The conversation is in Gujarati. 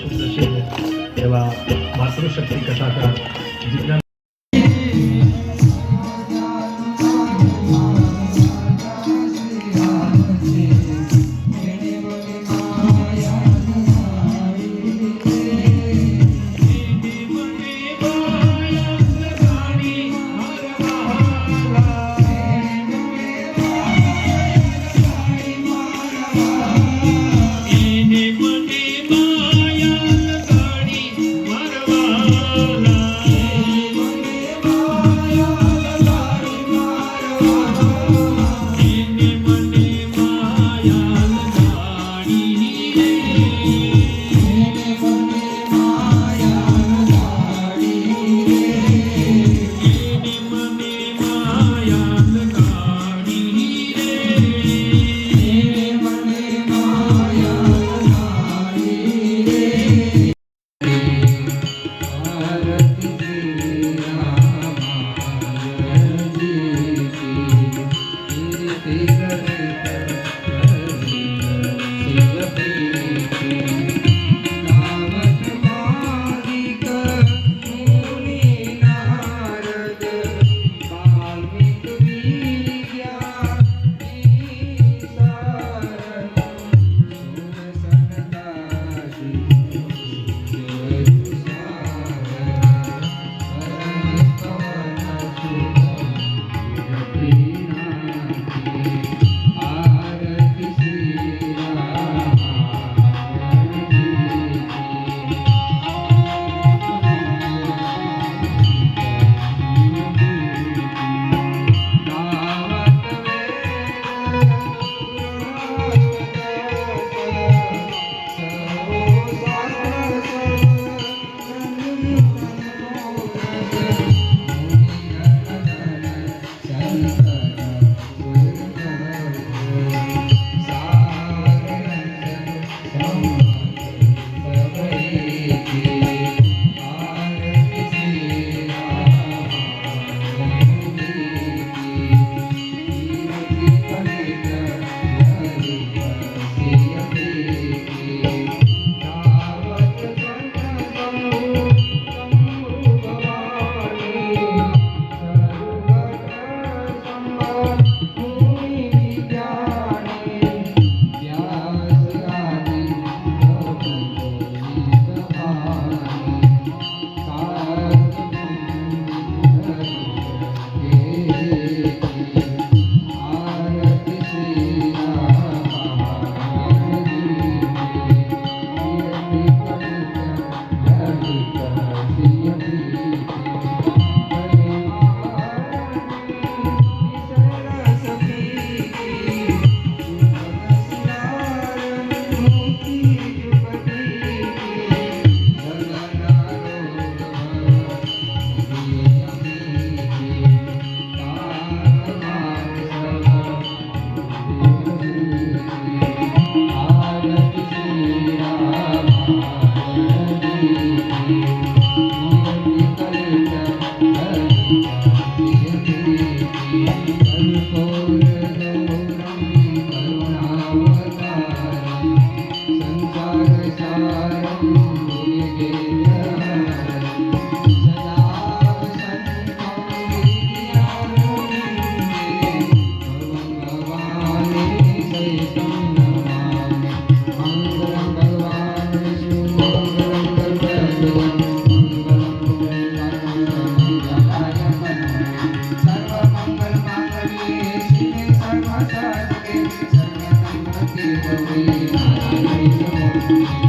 ગુજરાતના છે એવા માતૃશક્તિ કથાકાર જીજ્ઞાસ Gracias. Thank you.